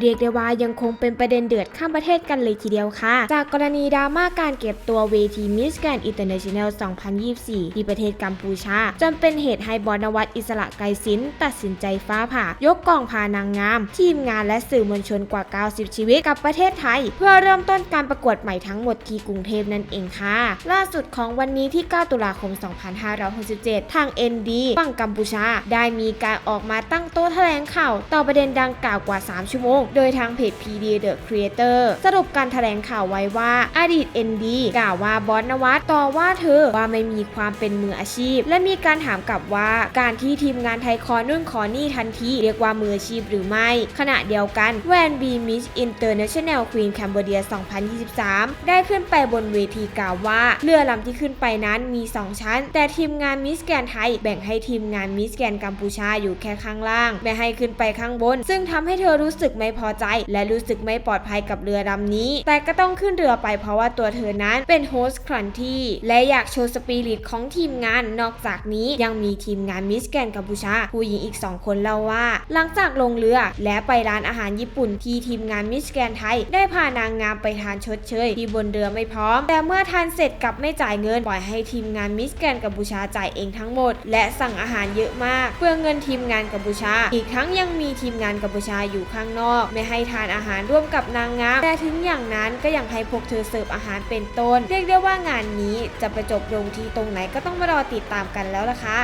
เรียกได้ว่ายังคงเป็นประเด็นเดือดข้ามประเทศกันเลยทีเดียวค่ะ จากกรณีดราม่าการเก็บตัวเวทีมิสแกรนอินเตอร์เนชั่นแนล 2024 ที่ประเทศกัมพูชา จนเป็นเหตุให้บอนวัตอิสระไกรศิลป์ตัดสินใจฟ้าผ่า ยกกองพานางงาม ทีมงานและสื่อมวลชนกว่า 90 ชีวิตกับประเทศไทย เพื่อเริ่มต้นการประกวดใหม่ทั้งหมดที่กรุงเทพนั่นเองค่ะ ล่าสุดของวันนี้ที่ 9 ตุลาคม 2567 ทาง ND ฝั่งกัมพูชา ได้มีการออกมาตั้งโต๊ะแถลงข่าวต่อประเด็นดังกล่าวกว่า 3 ชั่วโมงโดยทางเพจ PD The Creator สรุปการแถลงข่าวไว้ว่าอดีต ND กล่าวว่าบอสนวัตต่อว่าเธอว่าไม่มีความเป็นมืออาชีพ และมีการถามกลับว่าการที่ทีมงานไทยคอนุ่นขอนี่ทันที เรียกว่ามืออาชีพหรือไม่ ขณะเดียวกันแวนบีมิสอินเตอร์เนชั่นแนลควีนแคนเบเดีย 2023 ได้ขึ้นไปบนเวทีกล่าวว่า เรือลำที่ขึ้นไปนั้นมี 2 ชั้น แต่ทีมงานมิสแกนไทย แบ่งให้ทีมงานมิสแกนกัมพูชาอยู่แค่ข้างล่าง ไม่ให้ขึ้นไปข้างบน ซึ่งทำให้เธอรู้สึกไไม่พอใจ และรู้สึกไม่ปลอดภัยกับเรือลำนี้ แต่ก็ต้องขึ้นเรือไปเพราะว่าตัวเธอนั้นเป็นโฮสต์ครันที่และอยากโชว์สปิริตของทีมงาน นอกจากนี้ยังมีทีมงานมิสแกนกัมพูชา ผู้หญิงอีก 2 คนเล่าว่า หลังจากลงเรือและไปร้านอาหารญี่ปุ่นที่ทีมงานมิสแกนไทย ได้พานางงามไปทานชดเชยที่บนเรือไม่พร้อม แต่เมื่อทานเสร็จกลับไม่จ่ายเงินปล่อยให้ทีมงานมิสแกนกัมพูชาจ่ายเองทั้งหมด และสั่งอาหารเยอะมาก เพื่อเงินทีมงานกัมพูชา อีกทั้งยังมีทีมงานกัมพูชาอยู่ข้างนอกไม่ให้ทานอาหารร่วมกับนางงามแต่ถึงอย่างนั้นก็ยังให้พวกเธอเสิร์ฟอาหารเป็นต้น เรียกได้ว่างานนี้จะไปจบลงที่ตรงไหนก็ต้องมารอติดตามกันแล้วล่ะค่ะ